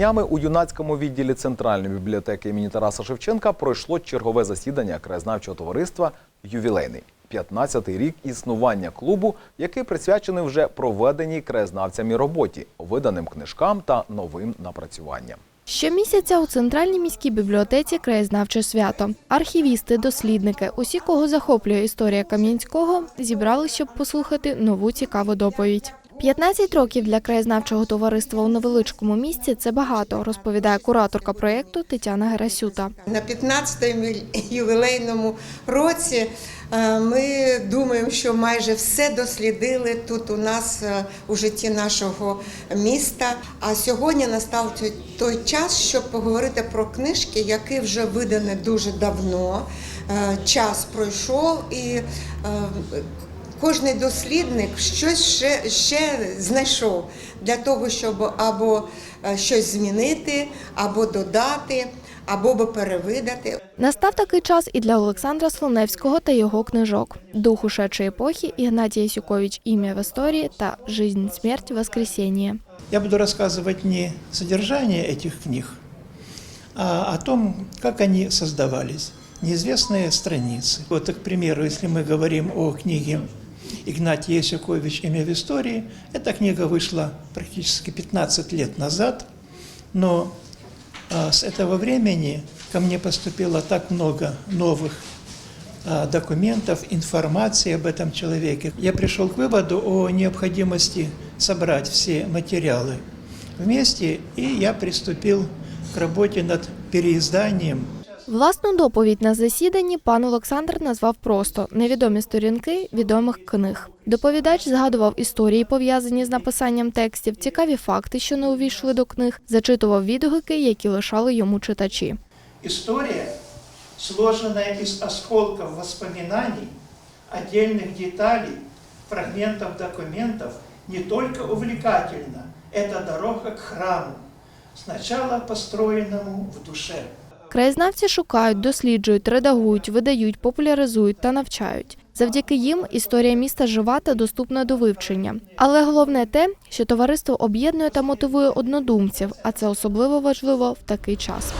Днями у юнацькому відділі Центральної бібліотеки імені Тараса Шевченка пройшло чергове засідання краєзнавчого товариства Ювілейний. 15-й рік існування клубу, який присвячений вже проведеній краєзнавцями роботі, виданим книжкам та новим напрацюванням. Щомісяця у центральній міській бібліотеці краєзнавче свято. Архівісти, дослідники, усі, кого захоплює історія Кам'янського, зібрали, щоб послухати нову цікаву доповідь. 15 років для краєзнавчого товариства у невеличкому місці це багато, розповідає кураторка проєкту Тетяна Герасюта. На 15-му ювілейному році е, ми думаємо, що майже все дослідили тут у нас е, у житті нашого міста. А сьогодні настав той- час, щоб поговорити про книжки, які вже видані дуже давно. Е, Час пройшов і Кожний дослідник щось ще, ще знайшов для того, щоб або е, щось змінити, або додати, або би перевидати. Настав такий час і для Олександра Слоневського та його книжок Дух ушедшої епохи Ігнатія Сюкович Ім'я в історії та Жизнь, смерть, воскресіння. Я буду рассказывать не содержание этих книг, а о том, как они создавались. Неизвестные страницы. Вот, к примеру, если мы говорим о книге Игнатия Ясюкович «Имя в истории», эта книга вышла практически 15 лет назад, но а, с этого времени ко мне поступило так много новых а, документов, информации об этом человеке. Я пришел к выводу о необходимости собрать все материалы вместе, и я приступил к работе над переизданием Власну доповідь на засіданні пан Олександр назвав просто невідомі сторінки відомих книг. Доповідач згадував історії, пов'язані з написанням текстів, цікаві факти, що не увійшли до книг, зачитував відгуки, які лишали йому читачі. История, сложенная из осколков воспоминаний, отдельных деталей, фрагментов документов, не только увлекательна, это дорога к храму, сначала построенному в душе. Краєзнавці шукають, досліджують, редагують, видають, популяризують та навчають. Завдяки їм історія міста жива та доступна до вивчення. Але головне те, що товариство об'єднує та мотивує однодумців, а це особливо важливо в такий час.